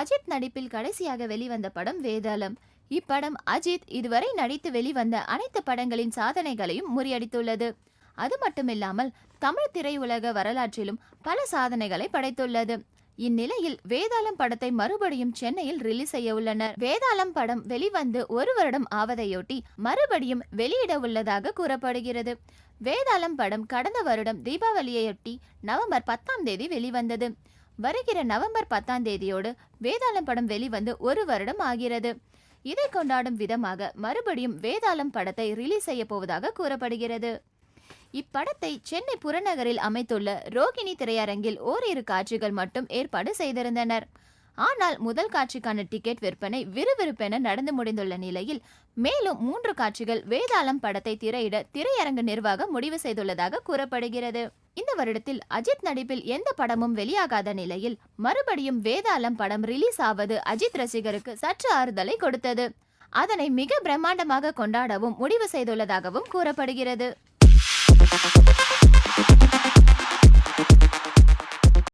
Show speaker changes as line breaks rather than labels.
அஜித் நடிப்பில் கடைசியாக வெளிவந்த படம் வேதாளம். இப்படம் அஜித் இதுவரை நடித்து வெளிவந்த அனைத்து படங்களின் சாதனைகளையும் முறியடித்துள்ளது. அது மட்டுமில்லாமல் தமிழ் திரையுலக வரலாற்றிலும் பல சாதனைகளை படைத்துள்ளது. இந்நிலையில் வேதாளம் படத்தை மறுபடியும் சென்னையில் ரிலீஸ் செய்ய உள்ளனர். வேதாளம் படம் வெளிவந்து ஒரு வருடம் ஆவதையொட்டி மறுபடியும் வெளியிட உள்ளதாக கூறப்படுகிறது. வேதாளம் படம் கடந்த வருடம் தீபாவளியையொட்டி நவம்பர் பத்தாம் தேதி வெளிவந்தது. வருகிற நவம்பர் பத்தாம் தேதியோடு வேதாளம் படம் வெளிவந்து ஒரு வருடம் ஆகிறது. இதை கொண்டாடும் விதமாக மறுபடியும் வேதாளம் படத்தை ரிலீஸ் செய்ய போவதாக கூறப்படுகிறது. இப்படத்தை சென்னை புறநகரில் அமைத்துள்ள ரோகிணி திரையரங்கில் ஓரிரு காட்சிகள் மட்டும் ஏற்பாடு செய்திருந்தனர். ஆனால் முதல் காட்சிக்கான டிக்கெட் விற்பனை விறுவிறுப்பென நடந்து முடிந்துள்ள நிலையில் மேலும் மூன்று காட்சிகள் வேதாளம் படத்தை திரையிட திரையரங்கு நிர்வாகம் முடிவு செய்துள்ளதாக கூறப்படுகிறது. இந்த வருடத்தில் அஜித் நடிப்பில் எந்த படமும் வெளியாகாத நிலையில் மறுபடியும் வேதாளம் படம் ரிலீஸ் ஆவது அஜித் ரசிகருக்கு சற்று ஆறுதலை கொடுத்தது. அதனை மிக பிரம்மாண்டமாக கொண்டாடவும் முடிவு செய்துள்ளதாகவும் கூறப்படுகிறது.